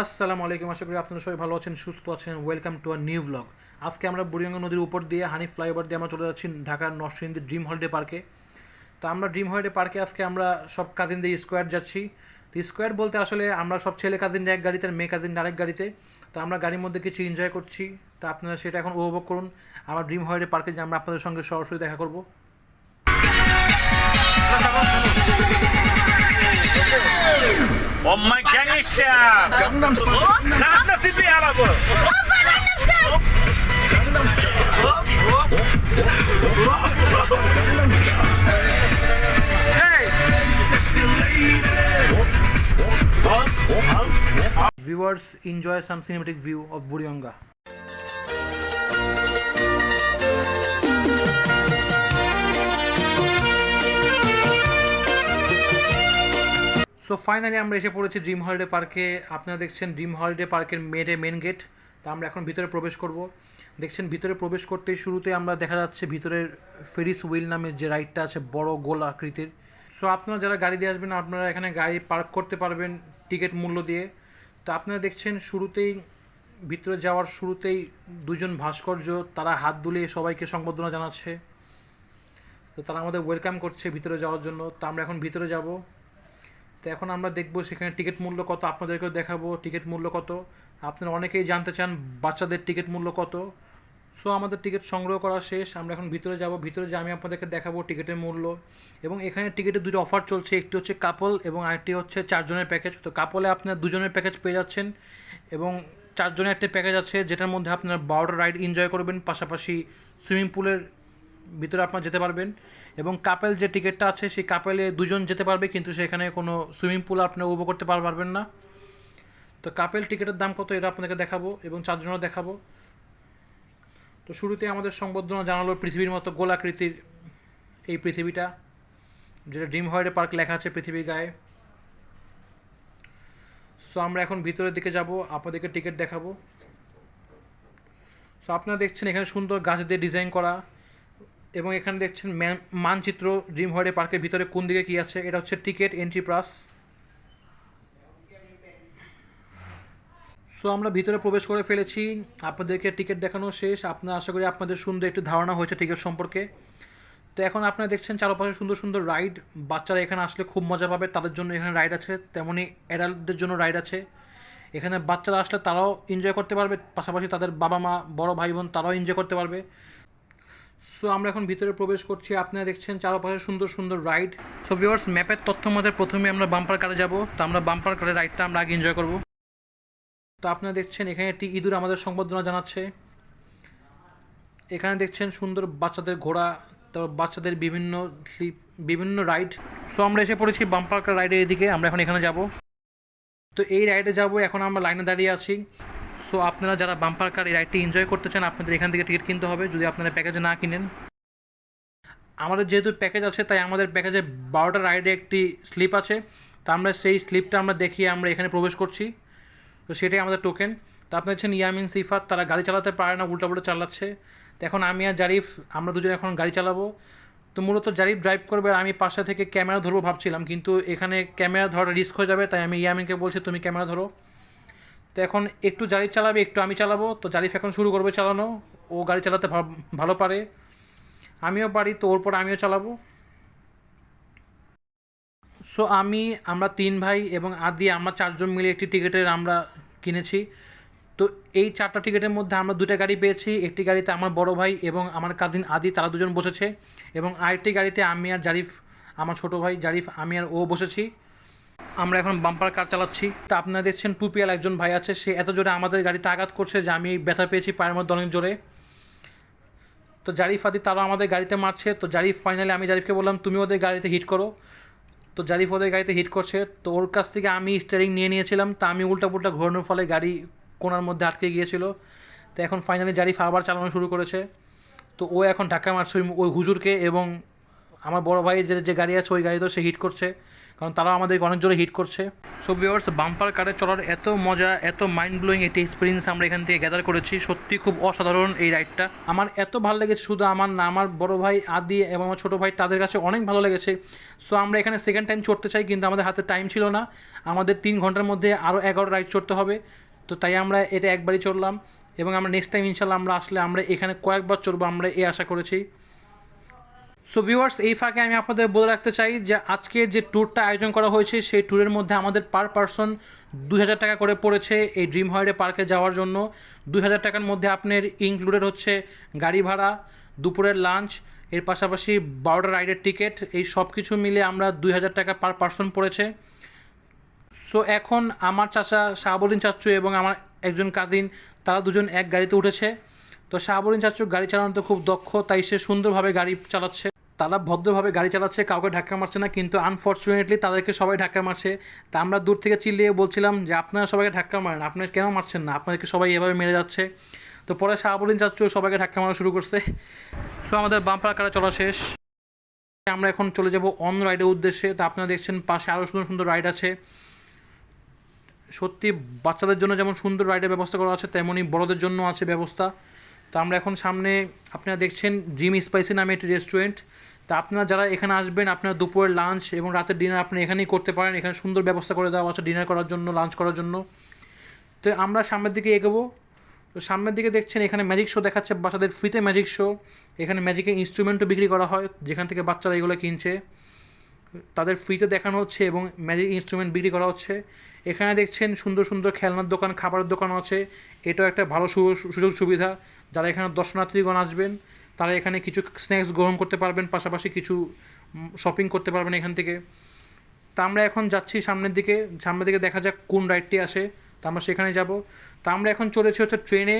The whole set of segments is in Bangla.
আসসালামু আলাইকুম, আশা করি আপনারা সবাই ভালো আছেন, সুস্থ আছেন। Welcome to our new blog আজকে আমরা বুড়িগঙ্গা নদীর উপর দিয়ে হানি ফ্লাইওভার দিয়ে আমরা চলে যাচ্ছি ঢাকার নরসিংদী ড্রিম হলিডে পার্কে তো আমরা ড্রিম হলিডে পার্কে আজকে আমরা সব কাজিনদের স্কোয়ার যাচ্ছি। তো স্কোয়ার বলতে আসলে আমরা সব ছেলে কাজিনরা এক গাড়িতে আর মেয়ে কাজিন আরেক গাড়িতে। তো আমরা গাড়ির মধ্যে কিছু এনজয় করছি। তো আপনারা সেটা এখন উপভোগ করুন। আমার ড্রিম হলিডে পার্কে যে আমরা আপনাদের সঙ্গে সরাসরি দেখা করব। Oh my gangster! Gangnam Style. Gangnam City 하라고. viewers enjoy some cinematic view of Buriyanga. so finally আমরা এসে পড়েছি ড্রিম হলিডে পার্কে আপনারা দেখছেন ড্রিম হলিডে পার্কের মেডে মেন গেট তা আমরা এখন ভিতরে প্রবেশ করব। দেখছেন, ভিতরে প্রবেশ করতেই শুরুতে আমরা দেখা যাচ্ছে ভিতরের ফেরিস হুইল নামে যে রাইডটা আছে, বড় গোল আকৃতির। সো আপনারা যারা গাড়ি দিয়ে আসবেন, আপনারা এখানে গাড়ি পার্ক করতে পারবেন টিকিট মূল্য দিয়ে। তো আপনারা দেখছেন, শুরুতেই, ভিতরে যাওয়ার শুরুতেই দুজন ভাস্কর্য, তারা হাত দুলিয়ে সবাইকে সংবর্ধনা জানাচ্ছে। তো তারা আমাদের ওয়েলকাম করছে ভিতরে যাওয়ার জন্য। তো আমরা এখন ভিতরে যাব। তো এখন আমরা দেখব সেখানে টিকিট মূল্য কত, আপনাদেরকেও দেখাবো টিকিট মূল্য কত। আপনারা অনেকেই জানতে চান বাচ্চাদের টিকিট মূল্য কত। সো আমাদের টিকিট সংগ্রহ করা শেষ। আমরা এখন ভিতরে যাব। ভিতরে যে আমি আপনাদেরকে দেখাবো টিকিটের মূল্য। এবং এখানে টিকিটের দুটো অফার চলছে। একটি হচ্ছে কাপল এবং আরেকটি হচ্ছে চারজনের প্যাকেজ তো কাপলে আপনার দুজনের প্যাকেজ পেয়ে যাচ্ছেন। এবং চারজনের একটা প্যাকেজ আছে, যেটার মধ্যে আপনার বারোটা রাইড এনজয় করবেন। পাশাপাশি সুইমিং পুলের ভিতরে আপনার যেতে পারবেন। এবং কাপেল যে টিকিটটা আছে, সেই কাপেলে দুজন যেতে পারবে, কিন্তু সেখানে কোনো সুইমিং পুল আপনার উপভোগ করতে পারবেন না। তো কাপেল টিকিটের দাম কত এটা আপনাদেরকে দেখাবো এবং চারজনও দেখাবো। তো শুরুতে আমাদের সংবর্ধনা জানালো পৃথিবীর মতো গোলাকৃতির এই পৃথিবীটা, যেটা ড্রিম হলিডে পার্ক লেখা আছে পৃথিবীর গায়ে। সো আমরা এখন ভিতরের দিকে যাব, আপনাদেরকে টিকিট দেখাবো। সো আপনারা দেখছেন এখানে সুন্দর গাছ দিয়ে ডিজাইন করা। এবং এখানে দেখছেন মানচিত্র ড্রিম হলিডে পার্কের ভিতরে কোন দিকে কি আছে? এটা হচ্ছে টিকিট এন্ট্রি প্রাস সো আমরা ভিতরে প্রবেশ করে ফেলেছি। আপনাদেরকে টিকিট দেখানো শেষ। আপনার আশা করি আপনাদের সুন্দর একটু ধারণা হয়েছে টিকিট সম্পর্কে। তো এখন আপনারা দেখছেন চারপাশে সুন্দর সুন্দর রাইড। বাচ্চারা এখানে আসলে খুব মজা পাবে। তাদের জন্য এখানে রাইড আছে। তেমনি অ্যাডাল্টদের জন্য রাইড আছে। এখানে বাচ্চারা আসলে তারাও এনজয় করতে পারবে। পাশাপাশি তাদের বাবা মা বড় ভাই বোন তারাও এনজয় করতে পারবে। সো আমরা এখন ভিতরে প্রবেশ করছি। আপনারা দেখছেন চারপাশে সুন্দর সুন্দর রাইড সো ভিউয়ার্স ম্যাপের তথ্য মধ্যে প্রথমে আমরা বাম্পার কারে যাব। তো আমরা বাম্পার কারে রাইডটা আমরা আগে এনজয় করব। তো আপনারা দেখছেন এখানে একটি ইঁদুর আমাদের সংবর্ধনা জানাচ্ছে। এখানে দেখছেন সুন্দর বাচ্চাদের ঘোড়া, তারপর বাচ্চাদের বিভিন্ন স্লিপ বিভিন্ন রাইড সো আমরা এসে পড়েছি বাম্পার কার রাইডের এদিকে। আমরা এখন এখানে যাব। তো এই রাইডে যাব। এখন আমরা লাইনে দাঁড়িয়ে আছি। সো আপনারা যারা বাম্পার কার এই রাইডটি এনজয় করতে চান, আপনাদের এখান থেকে টিকিট কিনতে হবে যদি আপনারা প্যাকেজে না কিনেন। আমাদের যেহেতু প্যাকেজ আছে, তাই আমাদের প্যাকেজে বারোটা রাইডে একটি স্লিপ আছে। তা আমরা সেই স্লিপটা আমরা দেখিয়ে আমরা এখানে প্রবেশ করছি। তো সেটাই আমাদের টোকেন তো আপনার হচ্ছেন ইয়ামিন সিফাত, তারা গাড়ি চালাতে পারে না উল্টাপুল্টা চালাচ্ছে। এখন আমি আর জারিফ, আমরা দুজন এখন গাড়ি চালাবো। তো মূলত জারিফ ড্রাইভ করবে আর আমি পাশে থেকে ক্যামেরা ধরবো ভাবছিলাম, কিন্তু এখানে ক্যামেরা ধরা রিস্ক হয়ে যাবে, তাই আমি ইয়ামিনকে বলছি, তুমি ক্যামেরা ধরো। তো এখন একটু জারিফ চালাবে, একটু আমি চালাবো। তো জারিফ এখন শুরু করবে চালানো। ও গাড়ি চালাতে ভালো পারে। আমিও পারি, তো ওর পর আমিও চালাবো। সো আমি, আমরা তিন ভাই এবং আদি, আমরা চারজন মিলে একটি টিকিটের আমরা কিনেছি। তো এই চারটা টিকিটের মধ্যে আমরা দুটো গাড়ি পেয়েছি। একটি গাড়িতে আমার বড় ভাই এবং আমার কাজিন আদি, তারা দুজন বসেছে। এবং আরেকটি গাড়িতে আমি আর জারিফ, আমার ছোট ভাই জারিফ, আমি আর ও বসেছি। আমরা এখন বাম্পার কার চালাচ্ছি। তা আপনারা দেখছেন টুপিয়াল একজন ভাই আছে, সে এত জোরে আমাদের গাড়িতে আঘাত করছে যে আমি ব্যথা পেয়েছি পায়ের মধ্যে অনেক জোরে। তো জারিফ আদি তারাও আমাদের গাড়িতে মারছে। তো জারিফ ফাইনালি আমি জারিফকে বললাম, তুমি ওদের গাড়িতে হিট করো। তো জারিফ ওদের গাড়িতে হিট করছে। তো ওর কাছ থেকে আমি স্টিয়ারিং নিয়ে নিয়েছিলাম। তা আমি উল্টা পুল্টা ঘোরানোর ফলে গাড়ি কোনার মধ্যে আটকে গিয়েছিল। তো এখন ফাইনালি জারিফ আবার চালানো শুরু করেছে। তো ও এখন ধাক্কা মারছে ওই হুজুরকে এবং আমার বড় ভাইয়ের যে যে গাড়ি আছে, ওই গাড়িতেও সে হিট করছে। কারণ তারাও আমাদেরকে অনেক জোরে হিট করছে। সো ভিউয়ার্স বাম্পার কারে চলার এত মজা, এত মাইন্ড ব্লোয়িং একটি এক্সপিরিয়েন্স আমরা এখান থেকে গ্যাদার করেছি। সত্যি খুব অসাধারণ এই রাইডটা আমার এত ভালো লেগেছে শুধু আমার না, আমার বড় ভাই আদি এবং আমার ছোটো ভাই তাদের কাছে অনেক ভালো লেগেছে। সো আমরা এখানে সেকেন্ড টাইম চড়তে চাই, কিন্তু আমাদের হাতে টাইম ছিল না। আমাদের তিন ঘণ্টার মধ্যে আরও এগারো রাইড চড়তে হবে। তো তাই আমরা এটা একবারই চড়লাম এবং আমরা নেক্সট টাইম ইনশাল্লাহ আমরা আসলে আমরা এখানে কয়েকবার চড়বো, আমরা এই আশা করেছি। সো ভিউয়ার্স এই ফাঁকে আমি আপনাদের বলে রাখতে চাই যে আজকের যে ট্যুরটা আয়োজন করা হয়েছে, সেই ট্যুরের মধ্যে আমাদের পার পারসন দুই হাজার টাকা করে পড়েছে এই ড্রিম হলিডে পার্কে যাওয়ার জন্য। দুই হাজার টাকার মধ্যে আপনার ইনক্লুডেড হচ্ছে গাড়ি ভাড়া, দুপুরের লাঞ্চ এর পাশাপাশি বারোটা রাইডের টিকিট এই সব কিছু মিলে আমরা দুই হাজার টাকা পার পারসন পড়েছে। সো এখন আমার চাচা শাহাবুদ্দিন চাচু এবং আমার একজন কাজিন তারা দুজন এক গাড়িতে উঠেছে। তো শাহাবুদ্দিন চাচু গাড়ি চালানোতে খুব দক্ষ, তাই সে সুন্দরভাবে গাড়ি চালাচ্ছে। তারা ভদ্রভাবে গাড়ি চালাচ্ছে, কাউকে ধাক্কা মারছে না, কিন্তু আনফর্চুনেটলি তাদেরকে সবাই ধাক্কা মারছে। তা আমরা দূর থেকে চিল্লিয়ে বলছিলাম যে, আপনারা সবাইকে ধাক্কা মারেন, আপনারা কেন মারছেন না? আপনাদেরকে সবাই এভাবে মেরে যাচ্ছে। তো পরে শাহাবুদ্দিন চাচ্চু সবাইকে ধাক্কা মারা শুরু করছে। সো আমাদের বাম্পার কারা চলা শেষ। আমরা এখন চলে যাব অন রাইডের উদ্দেশ্যে। তা আপনারা দেখছেন, পাশে আরও সুন্দর সুন্দর রাইড আছে। সত্যি বাচ্চাদের জন্য যেমন সুন্দর রাইডের ব্যবস্থা করা আছে তেমনই বড়দের জন্য আছে ব্যবস্থা। তো আমরা এখন সামনে, আপনারা দেখছেন, জিম স্পাইসি নামে একটি রেস্টুরেন্ট তা আপনারা যারা এখানে আসবেন, আপনারা দুপুরের লাঞ্চ এবং রাতের ডিনার আপনি এখানেই করতে পারেন। এখানে সুন্দর ব্যবস্থা করে দেওয়া আছে ডিনার করার জন্য লাঞ্চ করার জন্য। তো আমরা সামনের দিকে এগোবো। তো সামনের দিকে দেখছেন এখানে ম্যাজিক শো দেখাচ্ছে, বাচ্চাদের ফ্রিতে ম্যাজিক শো এখানে ম্যাজিকের ইনস্ট্রুমেন্টও বিক্রি করা হয়, যেখান থেকে বাচ্চারা এগুলো কিনছে। তাদের ফ্রিতে দেখানো হচ্ছে এবং ম্যাজিক ইনস্ট্রুমেন্ট বিক্রি করা হচ্ছে। এখানে দেখছেন সুন্দর সুন্দর খেলনার দোকান, খাবারের দোকান আছে। এটাও একটা ভালো সুযোগ সুবিধা। যারা এখানে দর্শনার্থীগণ আসবেন তারা এখানে কিছু স্ন্যাক্স গ্রহণ করতে পারবেন, পাশাপাশি কিছু শপিং করতে পারবেন এখান থেকে। তা আমরা এখন যাচ্ছি সামনের দিকে। সামনের দিকে দেখা যাক কোন রাইডটি আসে। তা আমরা সেখানে যাব। তা আমরা এখন চলেছি হচ্ছে ট্রেনে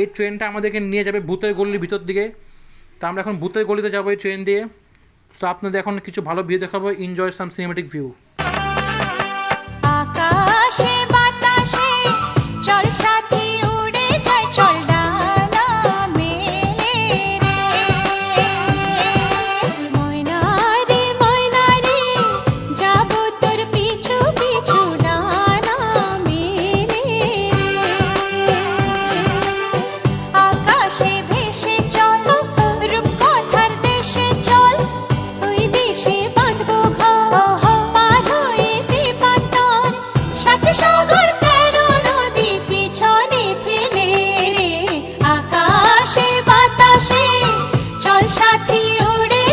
এই ট্রেনটা আমাদেরকে নিয়ে যাবে ভূতের গলির ভিতর দিকে। তা আমরা এখন ভূতের গলিতে যাব এই ট্রেন দিয়ে। তো আপনাদের এখন কিছু ভালো ভিউ দেখাবো। এনজয় সাম সিনেমেটিক ভিউ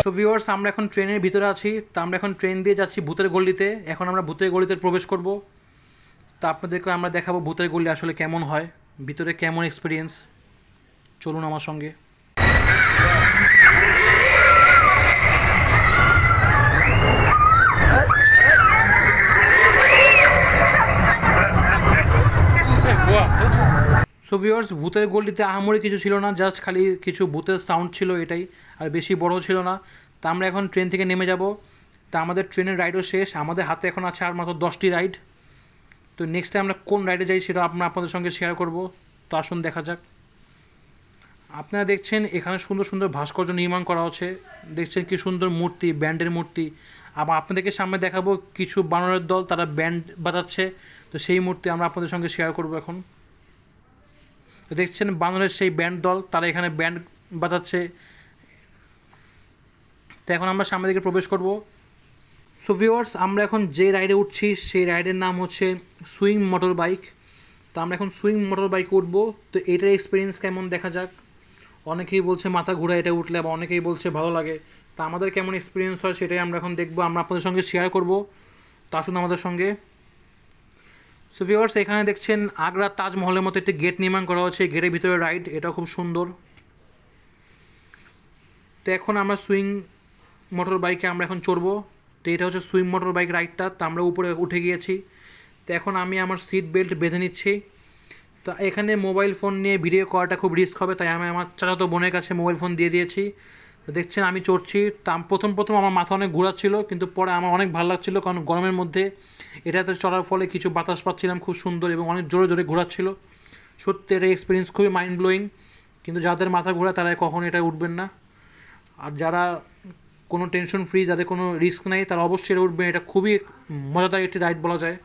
তো ভিউয়ার্স আমরা এখন ট্রেনের ভিতরে আছি। তা আমরা এখন ট্রেন দিয়ে যাচ্ছি ভূতের গলিতে। এখন আমরা ভূতের গলিতে প্রবেশ করব। তা আপনাদেরকে আমরা দেখাবো ভূতের গলি আসলে কেমন হয়, ভিতরে কেমন এক্সপিরিয়েন্স চলুন আমার সঙ্গে। সো ভিউয়ার্স ভূতের গলিতে আহামরি কিছু ছিল না জাস্ট খালি কিছু ভূতের সাউন্ড ছিল এটাই, আর বেশি বড় ছিল না। তা আমরা এখন ট্রেন থেকে নেমে যাব। তা আমাদের ট্রেনের রাইডও শেষ, আমাদের হাতে এখন আছে আর মাত্র দশটি রাইড তো নেক্সট টাইম আমরা কোন রাইডে যাই সেটা আমরা আপনাদের সঙ্গে শেয়ার করব। তো আসুন দেখা যাক। আপনারা দেখছেন, এখানে সুন্দর সুন্দর ভাস্কর্য নির্মাণ করা হচ্ছে। দেখছেন কি সুন্দর মূর্তি ব্যান্ডের মূর্তি। আবার আপনাদেরকে সামনে দেখাবো, কিছু বানরের দল, তারা ব্যান্ড বাজাচ্ছে। তো সেই মূর্তি আমরা আপনাদের সঙ্গে শেয়ার করব এখন। দেখছেন বানরের সেই ব্যান্ড দল, তারা এখানে ব্যান্ড বাজাচ্ছে। তো এখন আমরা সামনের দিকে প্রবেশ করব। সো ভিউয়ার্স আমরা এখন যে রাইডে উঠছি, সেই রাইডের নাম হচ্ছে সুইং মোটর বাইক তো আমরা এখন সুইং মোটর বাইকে উঠবো। তো এটার এক্সপিরিয়েন্স কেমন দেখা যাক? অনেকেই বলছে মাথা ঘুরা এটা উঠলে, বা অনেকেই বলছে ভালো লাগে। তা আমাদের কেমন এক্সপিরিয়েন্স হয় সেটাই আমরা এখন দেখব। আমরা আপনাদের সঙ্গে শেয়ার করব। তো আসুন আমাদের সঙ্গে। সো ভিউয়ার্স এখানে দেখছেন আগ্রা তাজমহলের মতো একটি গেট নির্মাণ করা হচ্ছে গেটের ভিতরে রাইড এটা খুব সুন্দর। তো এখন আমরা সুইং মোটর বাইকে আমরা এখন চড়বো। তো এটা হচ্ছে সুইং মোটর বাইক রাইডটা তো আমরা উপরে উঠে গিয়েছি। তো এখন আমি আমার সিট বেল্ট বেঁধে নিচ্ছি। তো এখানে মোবাইল ফোন নিয়ে ভিডিও করাটা খুব রিস্ক হবে। তাই আমি আমার চাচাতো বোনের কাছে মোবাইল ফোন দিয়ে দিয়েছি। দেখছেন আমি চড়ছি। প্রথম প্রথম আমার মাথা অনেক ঘোরাচ্ছিল, কিন্তু পরে আমার অনেক ভালো লাগছিল, কারণ গরমের মধ্যে এটাতে চড়ার ফলে কিছু বাতাস পাচ্ছিলাম খুব সুন্দর এবং অনেক জোরে জোরে ঘোরাচ্ছিল। সত্যি এটা এক্সপিরিয়েন্স খুবই মাইন্ড ব্লোয়িং কিন্তু যাদের মাথা ঘোরা তারা কখনো এটা উঠবেন না। আর যারা কোনো টেনশন ফ্রি যাদের কোনো রিস্ক নেই, তারা অবশ্যই এটা উঠবে এটা খুবই মজাদার একটি রাইড বলা যায়।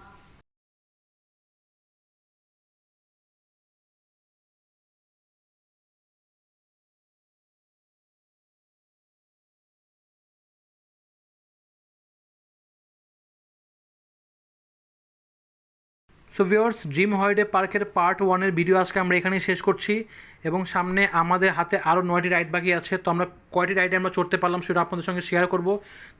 সো ভিওর্স ড্রিম হলিডে পার্কের পার্ট ওয়ানের ভিডিও আজকে আমরা এখানেই শেষ করছি। এবং সামনে আমাদের হাতে আরও নয়টি রাইড বাকি আছে। তো আমরা কয়টি রাইডে আমরা চড়তে পারলাম সেটা আপনাদের সঙ্গে শেয়ার করব।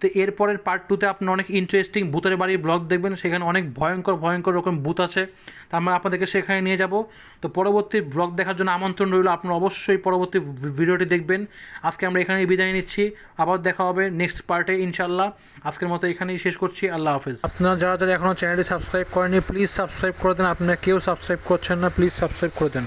তো এরপরের পার্ট টুতে আপনি অনেক ইন্টারেস্টিং ভূতের বাড়ির ব্লগ দেখবেন। সেখানে অনেক ভয়ঙ্কর ভয়ঙ্কর রকম ভূত আছে। তা আমরা আপনাদেরকে সেখানে নিয়ে যাব। তো পরবর্তী ব্লগ দেখার জন্য আমন্ত্রণ রইল। আপনারা অবশ্যই পরবর্তী ভিডিওটি দেখবেন। আজকে আমরা এখানেই বিদায় নিচ্ছি। আবার দেখা হবে নেক্সট পার্টে ইনশাল্লাহ আজকের মতো এখানেই শেষ করছি। আল্লাহ হাফেজ। আপনারা যারা যারা এখনও চ্যানেলটি সাবস্ক্রাইব করেনি প্লিজ সাবস্ক্রাইব করে দেন। আপনারা কেউ সাবস্ক্রাইব করছেন না প্লিজ সাবস্ক্রাইব করে দেন।